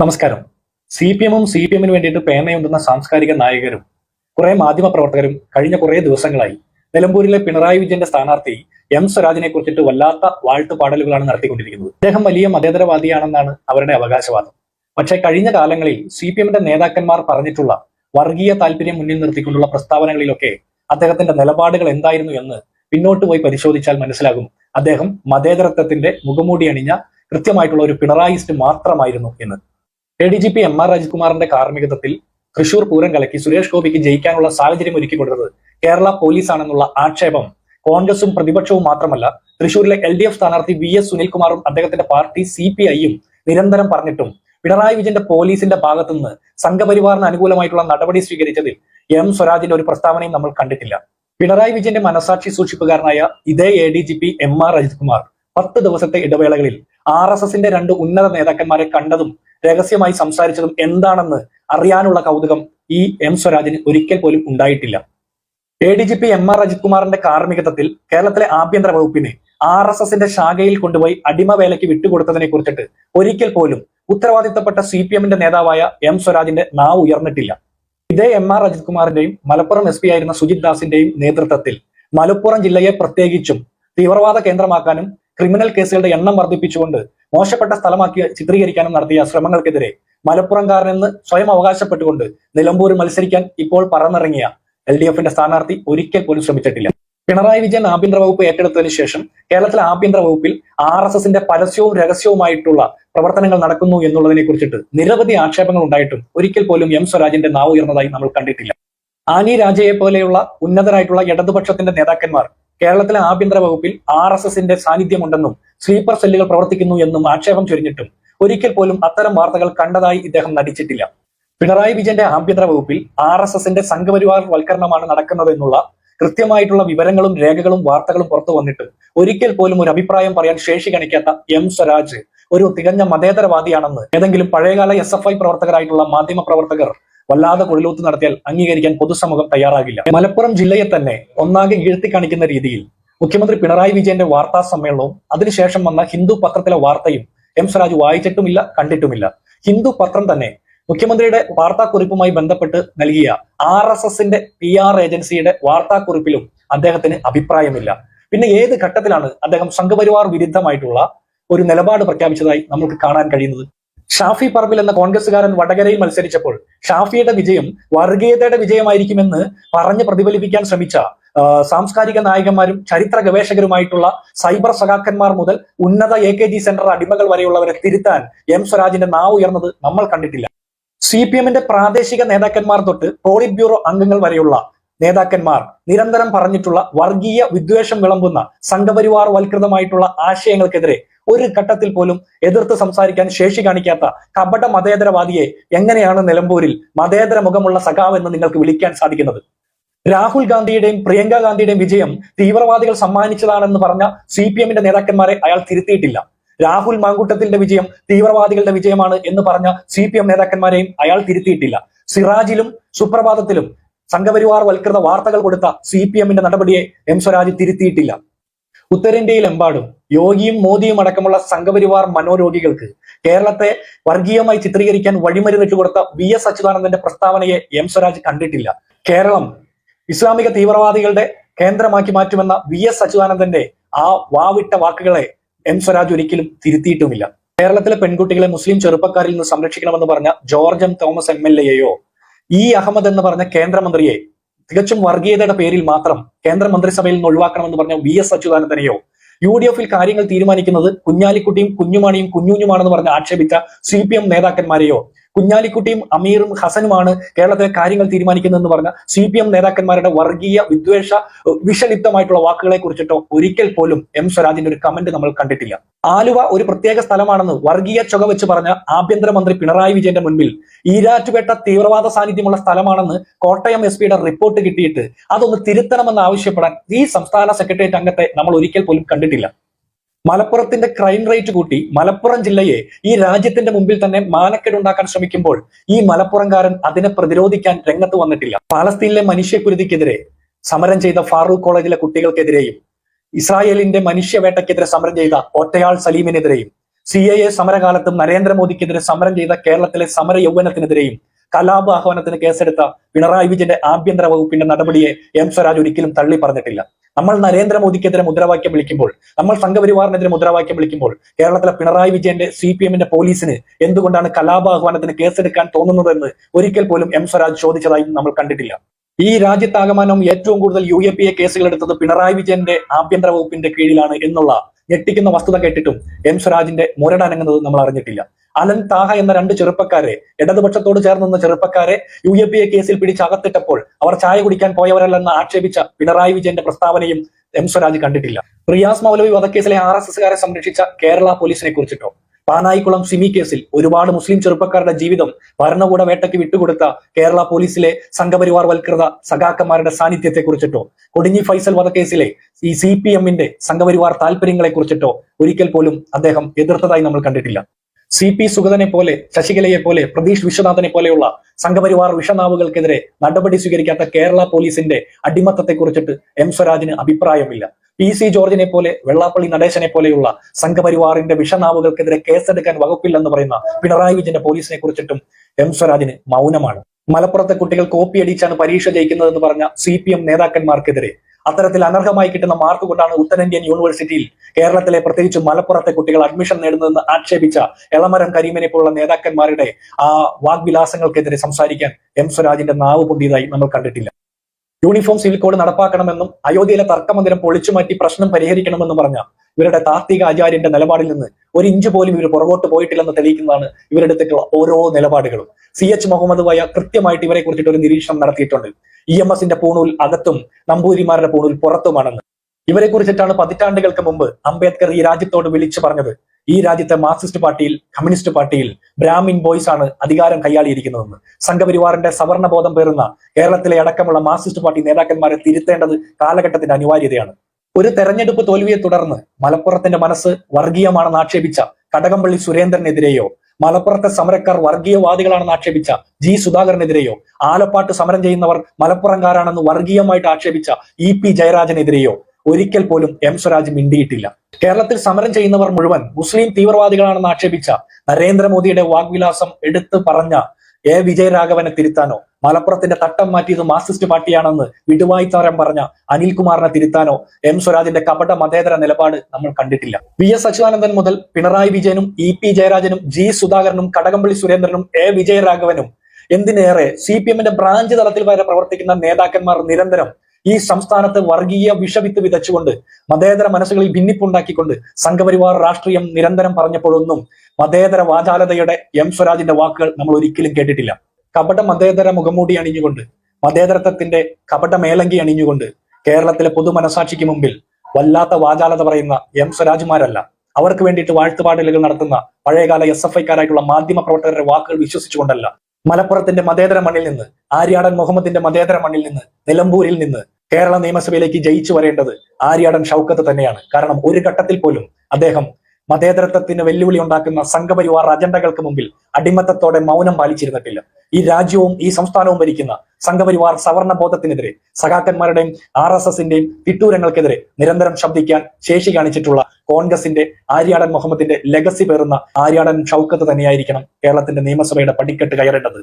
നമസ്കാരം. C P എമ്മും C P എമ്മിന് വേണ്ടിയിട്ട് പേനയുണ്ടെന്ന സാംസ്കാരിക നായകരും കുറെ മാധ്യമ പ്രവർത്തകരും കഴിഞ്ഞ കുറെ ദിവസങ്ങളായി നിലമ്പൂരിലെ പിണറായി വിജയന്റെ സ്ഥാനാർത്ഥി എം സ്വരാജിനെ കുറിച്ചിട്ട് വല്ലാത്ത വാഴ്ത്തുപാടലുകളാണ് നടത്തിക്കൊണ്ടിരിക്കുന്നത്. അദ്ദേഹം വലിയ മതേതരവാദിയാണെന്നാണ് അവരുടെ അവകാശവാദം. പക്ഷേ കഴിഞ്ഞ കാലങ്ങളിൽ സി പി എമ്മിന്റെ നേതാക്കന്മാർ പറഞ്ഞിട്ടുള്ള വർഗീയ താല്പര്യം മുന്നിൽ നിർത്തിക്കൊണ്ടുള്ള പ്രസ്താവനകളിലൊക്കെ അദ്ദേഹത്തിന്റെ നിലപാടുകൾ എന്തായിരുന്നു എന്ന് പിന്നോട്ട് പോയി പരിശോധിച്ചാൽ മനസ്സിലാകും. അദ്ദേഹം മതേതരത്വത്തിന്റെ മുഖമൂടി അണിഞ്ഞ കൃത്യമായിട്ടുള്ള ഒരു പിണറായിസ്റ്റ് മാത്രമായിരുന്നു എന്ന്. A D G P M R രാജകുമാറിന്റെ കാർമ്മികത്വത്തിൽ തൃശൂർ പൂരം കലക്കി സുരേഷ് ഗോപിക്ക് ജയിക്കാനുള്ള സാഹചര്യം ഒരുക്കി കൊടുത്തത് കേരള പോലീസാണെന്നുള്ള ആക്ഷേപം കോൺഗ്രസും പ്രതിപക്ഷവും മാത്രമല്ല തൃശൂരിലെ എൽ ഡി എഫ് സ്ഥാനാർത്ഥി വി എസ് സുനിൽകുമാറും അദ്ദേഹത്തിന്റെ പാർട്ടി സി പി ഐയും നിരന്തരം പറഞ്ഞിട്ടും പിണറായി വിജയന്റെ പോലീസിന്റെ ഭാഗത്തുനിന്ന് സംഘപരിവാറിന് അനുകൂലമായിട്ടുള്ള നടപടി സ്വീകരിച്ചതിൽ എം സ്വരാജിന്റെ ഒരു പ്രസ്താവനയും നമ്മൾ കണ്ടിട്ടില്ല. പിണറായി വിജയന്റെ മനസാക്ഷി സൂക്ഷിപ്പുകാരനായ ഇതേ A D G P M R Ajith Kumar പത്ത് ദിവസത്തെ ഇടവേളകളിൽ ആർ എസ് എസിന്റെ രണ്ട് ഉന്നത നേതാക്കന്മാരെ കണ്ടതും രഹസ്യമായി സംസാരിച്ചതും എന്താണെന്ന് അറിയാനുള്ള കൗതുകം ഈ എം സ്വരാജിന് ഒരിക്കൽ പോലും ഉണ്ടായിട്ടില്ല. A D G P M R Ajith കുമാറിന്റെ കാർമ്മികത്വത്തിൽ കേരളത്തിലെ ആഭ്യന്തര വകുപ്പിനെ ആർ എസ് എസിന്റെ ശാഖയിൽ കൊണ്ടുപോയി അടിമവേലയ്ക്ക് വിട്ടുകൊടുത്തതിനെ കുറിച്ചിട്ട് ഒരിക്കൽ പോലും ഉത്തരവാദിത്തപ്പെട്ട സി പി എമ്മിന്റെ നേതാവായ എം സ്വരാജിന്റെ നാവ് ഉയർന്നിട്ടില്ല. ഇതേ എം ആർ അജിത് കുമാറിന്റെയും മലപ്പുറം എസ് പി ആയിരുന്ന സുജിത് ദാസിന്റെയും നേതൃത്വത്തിൽ മലപ്പുറം ജില്ലയെ പ്രത്യേകിച്ചും തീവ്രവാദ കേന്ദ്രമാക്കാനും ക്രിമിനൽ കേസുകളുടെ എണ്ണം വർദ്ധിപ്പിച്ചുകൊണ്ട് മോശപ്പെട്ട സ്ഥലമാക്കി ചിത്രീകരിക്കാനും നടത്തിയ ശ്രമങ്ങൾക്കെതിരെ മലപ്പുറംകാരനെന്ന് സ്വയം അവകാശപ്പെട്ടുകൊണ്ട് നിലമ്പൂർ മത്സരിക്കാൻ ഇപ്പോൾ പറന്നിറങ്ങിയ എൽ ഡി എഫിന്റെ സ്ഥാനാർത്ഥി ഒരിക്കൽ പോലും ശ്രമിച്ചിട്ടില്ല. പിണറായി വിജയൻ ആഭ്യന്തര വകുപ്പ് ഏറ്റെടുത്തതിന് ശേഷം കേരളത്തിലെ ആഭ്യന്തര വകുപ്പിൽ ആർ എസ് എസിന്റെ പരസ്യവും രഹസ്യവുമായിട്ടുള്ള പ്രവർത്തനങ്ങൾ നടക്കുന്നു എന്നുള്ളതിനെ കുറിച്ചിട്ട് നിരവധി ആക്ഷേപങ്ങൾ ഉണ്ടായിട്ടും ഒരിക്കൽ പോലും എം സ്വരാജിന്റെ നാവ് ഉയർന്നതായി നമ്മൾ കണ്ടിട്ടില്ല. ആനി രാജയെ പോലെയുള്ള ഉന്നതരായിട്ടുള്ള ഇടതുപക്ഷത്തിന്റെ നേതാക്കന്മാർ കേരളത്തിലെ ആഭ്യന്തര വകുപ്പിൽ ആർ എസ് എസിന്റെ സാന്നിധ്യമുണ്ടെന്നും സ്ലീപ്പർ സെല്ലുകൾ പ്രവർത്തിക്കുന്നു എന്നും ആക്ഷേപം ചൊരിഞ്ഞിട്ടും ഒരിക്കൽ പോലും അത്തരം വാർത്തകൾ കണ്ടതായി ഇദ്ദേഹം നടിച്ചിട്ടില്ല. പിണറായി വിജയന്റെ ആഭ്യന്തര വകുപ്പിൽ ആർ എസ് എസിന്റെ സംഘപരിവാർ വൽക്കരണമാണ് നടക്കുന്നത് എന്നുള്ള കൃത്യമായിട്ടുള്ള വിവരങ്ങളും രേഖകളും വാർത്തകളും പുറത്തു വന്നിട്ട് ഒരിക്കൽ പോലും ഒരു അഭിപ്രായം പറയാൻ ശേഷി കാണിക്കാത്ത എം സ്വരാജ് ഒരു തികഞ്ഞ മതേതരവാദിയാണെന്ന് ഏതെങ്കിലും പഴയകാല എസ് എഫ് ഐ പ്രവർത്തകരായിട്ടുള്ള മാധ്യമ പ്രവർത്തകർ വല്ലാതെ കുഴലൂത്ത് നടത്തിയാൽ അംഗീകരിക്കാൻ പൊതുസമൂഹം തയ്യാറാകില്ല. മലപ്പുറം ജില്ലയെ തന്നെ ഒന്നാകെ കീഴ്ത്തി കാണിക്കുന്ന രീതിയിൽ മുഖ്യമന്ത്രി പിണറായി വിജയന്റെ വാർത്താ സമ്മേളനവും അതിനുശേഷം വന്ന ഹിന്ദു പത്രത്തിലെ വാർത്തയും എം സ്വരാജ് വായിച്ചിട്ടുമില്ല കണ്ടിട്ടുമില്ല. ഹിന്ദു പത്രം തന്നെ മുഖ്യമന്ത്രിയുടെ വാർത്താക്കുറിപ്പുമായി ബന്ധപ്പെട്ട് നൽകിയ ആർ എസ് എസിന്റെ പി ആർ ഏജൻസിയുടെ വാർത്താക്കുറിപ്പിലും അദ്ദേഹത്തിന് അഭിപ്രായമില്ല. പിന്നെ ഏത് ഘട്ടത്തിലാണ് അദ്ദേഹം സംഘപരിവാർ വിരുദ്ധമായിട്ടുള്ള ഒരു നിലപാട് പ്രഖ്യാപിച്ചതായി നമുക്ക് കാണാൻ കഴിയുന്നത്? ഷാഫി പറമ്പിൽ എന്ന കോൺഗ്രസുകാരൻ വടകരയിൽ മത്സരിച്ചപ്പോൾ ഷാഫിയുടെ വിജയം വർഗീയതയുടെ വിജയമായിരിക്കുമെന്ന് പറഞ്ഞ് പ്രതിഫലിപ്പിക്കാൻ ശ്രമിച്ച സാംസ്കാരിക നായകന്മാരും ചരിത്ര ഗവേഷകരുമായിട്ടുള്ള സൈബർ സഖാക്കന്മാർ മുതൽ ഉന്നത എ കെ ജി സെന്റർ അടിമകൾ വരെയുള്ളവരെ തിരുത്താൻ എം സ്വരാജിന്റെ നാവ് ഉയർന്നത് നമ്മൾ കണ്ടിട്ടില്ല. സി പി എമ്മിന്റെ പ്രാദേശിക നേതാക്കന്മാർ തൊട്ട് പോളിറ്റ് ബ്യൂറോ അംഗങ്ങൾ വരെയുള്ള നേതാക്കന്മാർ നിരന്തരം പറഞ്ഞിട്ടുള്ള വർഗീയ വിദ്വേഷം വിളമ്പുന്ന സംഘപരിവാർ വൽകൃതമായിട്ടുള്ള ആശയങ്ങൾക്കെതിരെ ഒരു ഘട്ടത്തിൽ പോലും എതിർത്ത് സംസാരിക്കാൻ ശേഷി കാണിക്കാത്ത കപട മതേതരവാദിയെ എങ്ങനെയാണ് നിലമ്പൂരിൽ മതേതര മുഖമുള്ള സഖാവ് എന്ന് നിങ്ങൾക്ക് വിളിക്കാൻ സാധിക്കുന്നത്? രാഹുൽ ഗാന്ധിയുടെയും പ്രിയങ്ക ഗാന്ധിയുടെയും വിജയം തീവ്രവാദികൾ സമ്മാനിച്ചതാണെന്ന് പറഞ്ഞ സി പി എമ്മിന്റെ നേതാക്കന്മാരെ അയാൾ തിരുത്തിയിട്ടില്ല. രാഹുൽ മാങ്കൂട്ടത്തിന്റെ വിജയം തീവ്രവാദികളുടെ വിജയമാണ് എന്ന് പറഞ്ഞ സി പി എം നേതാക്കന്മാരെയും അയാൾ തിരുത്തിയിട്ടില്ല. സിറാജിലും സുപ്രഭാതത്തിലും സംഘപരിവാർ വൽകൃത വാർത്തകൾ കൊടുത്ത സി പി എമ്മിന്റെ നടപടിയെ എം സ്വരാജ് തിരുത്തിയിട്ടില്ല. ഉത്തരേന്ത്യയിലെമ്പാടും യോഗിയും മോദിയും അടക്കമുള്ള സംഘപരിവാർ മനോരോഗികൾക്ക് കേരളത്തെ വർഗീയമായി ചിത്രീകരിക്കാൻ വഴിമരുന്നിട്ട് കൊടുത്ത വി എസ് അച്യുതാനന്ദന്റെ പ്രസ്താവനയെ എം സ്വരാജ് കണ്ടിട്ടില്ല. കേരളം ഇസ്ലാമിക തീവ്രവാദികളുടെ കേന്ദ്രമാക്കി മാറ്റുമെന്ന വി എസ് അച്യുതാനന്ദന്റെ ആ വാവിട്ട വാക്കുകളെ എം സ്വരാജ് ഒരിക്കലും തിരുത്തിയിട്ടുമില്ല. കേരളത്തിലെ പെൺകുട്ടികളെ മുസ്ലിം ചെറുപ്പക്കാരിൽ നിന്ന് സംരക്ഷിക്കണമെന്ന് പറഞ്ഞ George M Thomas M L എയോ E Ahmed എന്ന് പറഞ്ഞ കേന്ദ്രമന്ത്രിയെ തികച്ചും വർഗീയതയുടെ പേരിൽ മാത്രം കേന്ദ്രമന്ത്രിസഭയിൽ നിന്ന് ഒഴിവാക്കണമെന്ന് പറഞ്ഞ വി എസ് അച്യുതാനന്ദനെയോ യു ഡി എഫിൽ കാര്യങ്ങൾ തീരുമാനിക്കുന്നത് കുഞ്ഞാലിക്കുട്ടിയും കുഞ്ഞുമാണിയും കുഞ്ഞുഞ്ഞുമാണെന്ന് പറഞ്ഞ് ആക്ഷേപിച്ച സി പി എം നേതാക്കന്മാരെയോ കുഞ്ഞാലിക്കുട്ടിയും അമീറും ഹസനുമാണ് കേരളത്തിലെ കാര്യങ്ങൾ തീരുമാനിക്കുന്നതെന്ന് പറഞ്ഞ സി പി എം നേതാക്കന്മാരുടെ വർഗീയ വിദ്വേഷ വിഷലിപ്തമായിട്ടുള്ള വാക്കുകളെ കുറിച്ചിട്ടോ ഒരിക്കൽ പോലും എം സ്വരാജിന്റെ ഒരു കമന്റ് നമ്മൾ കണ്ടിട്ടില്ല. ആലുവ ഒരു പ്രത്യേക സ്ഥലമാണെന്ന് വർഗീയ ചുക വെച്ച് പറഞ്ഞ ആഭ്യന്തരമന്ത്രി പിണറായി വിജയന്റെ മുൻപിൽ ഈരാറ്റുപേട്ട തീവ്രവാദ സാന്നിധ്യമുള്ള സ്ഥലമാണെന്ന് കോട്ടയം എസ് പിയുടെ റിപ്പോർട്ട് കിട്ടിയിട്ട് അതൊന്ന് തിരുത്തണമെന്ന് ആവശ്യപ്പെടാൻ ഈ സംസ്ഥാന സെക്രട്ടേറിയറ്റ് അംഗത്തെ നമ്മൾ ഒരിക്കൽ പോലും കണ്ടിട്ടില്ല. മലപ്പുറത്തിന്റെ ക്രൈം റേറ്റ് കൂട്ടി മലപ്പുറം ജില്ലയെ ഈ രാജ്യത്തിന്റെ മുമ്പിൽ തന്നെ മാനക്കേടുണ്ടാക്കാൻ ശ്രമിക്കുമ്പോൾ ഈ മലപ്പുറംകാരൻ അതിനെ പ്രതിരോധിക്കാൻ രംഗത്ത് വന്നിട്ടില്ല. പാലസ്തീനിലെ മനുഷ്യക്കുരുതിക്കെതിരെ സമരം ചെയ്ത ഫാറൂഖ് കോളേജിലെ കുട്ടികൾക്കെതിരെയും ഇസ്രായേലിന്റെ മനുഷ്യവേട്ടയ്ക്കെതിരെ സമരം ചെയ്ത ഒറ്റയാൾ സലീമിനെതിരെയും സി എ എ സമരകാലത്തും നരേന്ദ്രമോദിക്കെതിരെ സമരം ചെയ്ത കേരളത്തിലെ സമര യൗവനത്തിനെതിരെയും കലാപ ആഹ്വാനത്തിന് കേസെടുത്ത പിണറായി വിജയന്റെ ആഭ്യന്തര വകുപ്പിന്റെ നടപടിയെ എം സ്വരാജ് ഒരിക്കലും തള്ളി പറഞ്ഞിട്ടില്ല നമ്മൾ നരേന്ദ്രമോദിക്കെതിരെ മുദ്രാവാക്യം വിളിക്കുമ്പോൾ നമ്മൾ സംഘപരിവാറിനെതിരെ മുദ്രാവാക്യം വിളിക്കുമ്പോൾ കേരളത്തിലെ പിണറായി വിജയന്റെ സി പി എമ്മിന്റെ പോലീസിന് എന്തുകൊണ്ടാണ് കലാപാഹ്വാനത്തിന് കേസെടുക്കാൻ തോന്നുന്നതെന്ന് ഒരിക്കൽ പോലും എം സ്വരാജ് ചോദിച്ചതായി നമ്മൾ കണ്ടിട്ടില്ല. ഈ രാജ്യത്താകമാനം ഏറ്റവും കൂടുതൽ യു എ പി എ കേസുകൾ എടുത്തത് പിണറായി വിജയന്റെ ആഭ്യന്തര വകുപ്പിന്റെ കീഴിലാണ് എന്നുള്ള ഞെട്ടിക്കുന്ന വസ്തുത കേട്ടിട്ടും എം സ്വരാജിന്റെ മുരടനങ്ങുന്നത് നമ്മൾ അറിഞ്ഞിട്ടില്ല. അലൻ താഹ എന്ന രണ്ട് ചെറുപ്പക്കാരെ ഇടതുപക്ഷത്തോട് ചേർന്നുന്ന നിന്ന ചെറുപ്പക്കാരെ യു എ പി എ കേസിൽ പിടിച്ച് അകത്തിട്ടപ്പോൾ അവർ ചായ കുടിക്കാൻ പോയവരല്ലെന്ന് ആക്ഷേപിച്ച പിണറായി വിജയന്റെ പ്രസ്താവനയും എം സ്വരാജ് കണ്ടിട്ടില്ല. റിയാസ് മൗലവി വധക്കേസിലെ ആർ എസ് എസുകാരെ സംരക്ഷിച്ച കേരള പോലീസിനെ കുറിച്ചിട്ടോ? പാനായിക്കുളം സിമി കേസിൽ ഒരുപാട് മുസ്ലിം ചെറുപ്പക്കാരുടെ ജീവിതം ഭരണകൂട വേട്ടയ്ക്ക് വിട്ടുകൊടുത്ത കേരള പോലീസിലെ സംഘപരിവാർ വൽകൃത സഖാക്കന്മാരുടെ സാന്നിധ്യത്തെ കുറിച്ചിട്ടോ? കൊടിഞ്ഞി ഫൈസൽ വധക്കേസിലെ ഈ സി പി എമ്മിന്റെ സംഘപരിവാർ താല്പര്യങ്ങളെ കുറിച്ചിട്ടോ? ഒരിക്കൽ പോലും അദ്ദേഹം എതിർത്തതായി നമ്മൾ കണ്ടിട്ടില്ല. സി പി സുഗതനെ പോലെ ശശികലയെ പോലെ പ്രതീഷ് വിശ്വനാഥനെ പോലെയുള്ള സംഘപരിവാർ വിഷനാവുകൾക്കെതിരെ നടപടി സ്വീകരിക്കാത്ത കേരള പോലീസിന്റെ അടിമത്തത്തെ കുറിച്ചിട്ട് എം സ്വരാജിന് അഭിപ്രായമില്ല. പി സി ജോർജിനെ പോലെ വെള്ളാപ്പള്ളി നടേശനെ പോലെയുള്ള സംഘപരിവാറിന്റെ വിഷനാവുകൾക്കെതിരെ കേസെടുക്കാൻ വകുപ്പില്ലെന്ന് പറയുന്ന പിണറായി വിജയന്റെ പോലീസിനെ കുറിച്ചിട്ടും എം സ്വരാജിന് മൗനമാണ്. മലപ്പുറത്തെ കുട്ടികൾ കോപ്പി അടിച്ചാണ് പരീക്ഷ ജയിക്കുന്നതെന്ന് പറഞ്ഞ സി പി എം നേതാക്കന്മാർക്കെതിരെ അത്തരത്തിൽ അനർഹമായി കിട്ടുന്ന മാർക്ക് കൊണ്ടാണ് ഉത്തരേന്ത്യൻ യൂണിവേഴ്സിറ്റിയിൽ കേരളത്തിലെ പ്രത്യേകിച്ച് മലപ്പുറത്തെ കുട്ടികൾ അഡ്മിഷൻ നേടുന്നതെന്ന് ആക്ഷേപിച്ച എളമരം കരീമിനെ പോലുള്ള നേതാക്കന്മാരുടെ ആ വാഗ്വിലാസങ്ങൾക്കെതിരെ സംസാരിക്കാൻ എം സ്വരാജിന്റെ നാവ് പൊന്തിയതായി നമ്മൾ കണ്ടിട്ടില്ല. യൂണിഫോം സിവിൽ കോഡ് നടപ്പാക്കണമെന്നും അയോധ്യയിലെ തർക്കമന്ദിരം പൊളിച്ചു മാറ്റി പ്രശ്നം പരിഹരിക്കണമെന്നും പറഞ്ഞ ഇവരുടെ താത്വിക ആചാര്യന്റെ നിലപാടിൽ നിന്ന് ഒരു ഇഞ്ച് പോലും ഇവർ പുറകോട്ട് പോയിട്ടില്ലെന്ന് തെളിയിക്കുന്നതാണ് ഇവരുടെ അടുത്തേക്കുള്ള ഓരോ നിലപാടുകളും. സി എച്ച് മുഹമ്മദ് വയ കൃത്യമായിട്ട് ഇവരെ കുറിച്ചിട്ട് ഒരു നിരീക്ഷണം നടത്തിയിട്ടുണ്ട്. ഇ എം എസിന്റെ പൂണൂൽ അകത്തും നമ്പൂതിരിമാരുടെ പൂണൂൽ പുറത്തുമാണെന്ന്. ഇവരെ കുറിച്ചിട്ടാണ് പതിറ്റാണ്ടുകൾക്ക് മുമ്പ് അംബേദ്കർ ഈ രാജ്യത്തോട് വിളിച്ചു പറഞ്ഞത്. ഈ രാജ്യത്തെ മാർക്സിസ്റ്റ് പാർട്ടിയിൽ കമ്മ്യൂണിസ്റ്റ് പാർട്ടിയിൽ ബ്രാഹ്മിൻ ബോയ്സ് ആണ് അധികാരം കൈയാളിയിരിക്കുന്നതെന്ന്. സംഘപരിവാറിന്റെ സവർണബോധം പേറുന്ന കേരളത്തിലെ അടക്കമുള്ള മാർക്സിസ്റ്റ് പാർട്ടി നേതാക്കന്മാരെ തിരുത്തേണ്ടത് കാലഘട്ടത്തിന്റെ അനിവാര്യതയാണ്. ഒരു തെരഞ്ഞെടുപ്പ് തോൽവിയെ തുടർന്ന് മലപ്പുറത്തിന്റെ മനസ്സ് വർഗീയമാണെന്ന് ആക്ഷേപിച്ച കടകംപള്ളി സുരേന്ദ്രനെതിരെയോ മലപ്പുറത്തെ സമരക്കാർ വർഗീയവാദികളാണെന്ന് ആക്ഷേപിച്ച ജി സുധാകരനെതിരെയോ ആലപ്പാട്ട് സമരം ചെയ്യുന്നവർ മലപ്പുറംകാരാണെന്ന് വർഗീയമായിട്ട് ആക്ഷേപിച്ച ഇ പി ജയരാജനെതിരെയോ ഒരിക്കൽ പോലും എം സ്വരാജ് മിണ്ടിയിട്ടില്ല. കേരളത്തിൽ സമരം ചെയ്യുന്നവർ മുഴുവൻ മുസ്ലിം തീവ്രവാദികളാണെന്ന് ആക്ഷേപിച്ച നരേന്ദ്രമോദിയുടെ വാഗ്വിലാസം എടുത്തു പറഞ്ഞ എ വിജയരാഘവനെ തിരുത്താനോ? മലപ്പുറത്തിന്റെ തട്ടം മാറ്റിയത് മാർക്സിസ്റ്റ് പാർട്ടിയാണെന്ന് വിടുവായിത്താരം പറഞ്ഞ അനിൽകുമാറിനെ തിരുത്താനോ? എം സ്വരാജിന്റെ കപട മതേതര നിലപാട് നമ്മൾ കണ്ടിട്ടില്ല. വി എസ് അച്യുതാനന്ദൻ മുതൽ പിണറായി വിജയനും ഇ പി ജയരാജനും ജി സുധാകരനും കടകംപള്ളി സുരേന്ദ്രനും എ വിജയരാഘവനും. എന്തിനേറെ സി പി എമ്മിന്റെ ബ്രാഞ്ച് തലത്തിൽ വരെ പ്രവർത്തിക്കുന്ന നേതാക്കന്മാർ നിരന്തരം ഈ സംസ്ഥാനത്ത് വർഗീയ വിഷവിത്ത് വിതച്ചുകൊണ്ട് മതേതര മനസ്സുകളിൽ ഭിന്നിപ്പുണ്ടാക്കിക്കൊണ്ട് സംഘപരിവാർ രാഷ്ട്രീയം നിരന്തരം പറഞ്ഞപ്പോഴൊന്നും മതേതര വാചാലതയുടെ എം സ്വരാജിന്റെ വാക്കുകൾ നമ്മൾ ഒരിക്കലും കേട്ടിട്ടില്ല. കപട മതേതര മുഖംമൂടി അണിഞ്ഞുകൊണ്ട് മതേതരത്വത്തിന്റെ കപട മേലങ്കി അണിഞ്ഞുകൊണ്ട് കേരളത്തിലെ പൊതുമനസാക്ഷിക്ക് മുമ്പിൽ വല്ലാത്ത വാചാലത പറയുന്ന എം സ്വരാജുമാരല്ല. അവർക്ക് വേണ്ടിയിട്ട് വാഴ്ത്തുപാടലുകൾ നടത്തുന്ന പഴയകാല എസ് എഫ് ഐക്കാരായിട്ടുള്ള മാധ്യമ പ്രവർത്തകരുടെ വാക്കുകൾ വിശ്വസിച്ചുകൊണ്ടല്ല. മലപ്പുറത്തിന്റെ മതേതര മണ്ണിൽ നിന്ന് ആര്യാടൻ മുഹമ്മദിന്റെ മതേതര മണ്ണിൽ നിന്ന് നിലമ്പൂരിൽ നിന്ന് കേരള നിയമസഭയിലേക്ക് ജയിച്ചു വരേണ്ടത് ആര്യാടൻ ഷൗക്കത്ത് തന്നെയാണ്. കാരണം ഒരു ഘട്ടത്തിൽ പോലും അദ്ദേഹം മതേതരത്വത്തിന് വെല്ലുവിളി ഉണ്ടാക്കുന്ന സംഘപരിവാർ അജണ്ടകൾക്ക് മുമ്പിൽ അടിമത്തത്തോടെ മൗനം പാലിച്ചിരുന്നിട്ടില്ല. ഈ രാജ്യവും ഈ സംസ്ഥാനവും ഭരിക്കുന്ന സംഘപരിവാർ സവർണ ബോധത്തിനെതിരെ സഖാക്കന്മാരുടെയും ആർ എസ് എസിന്റെയും തിട്ടൂരങ്ങൾക്കെതിരെ നിരന്തരം ശബ്ദിക്കാൻ ശേഷി കാണിച്ചിട്ടുള്ള കോൺഗ്രസിന്റെ ആര്യാടൻ മുഹമ്മദിന്റെ ലെഗസി പേറുന്ന ആര്യാടൻ ഷൗക്കത്ത് തന്നെയായിരിക്കണം കേരളത്തിന്റെ നിയമസഭയുടെ പടിക്കെട്ട് കയറേണ്ടത്.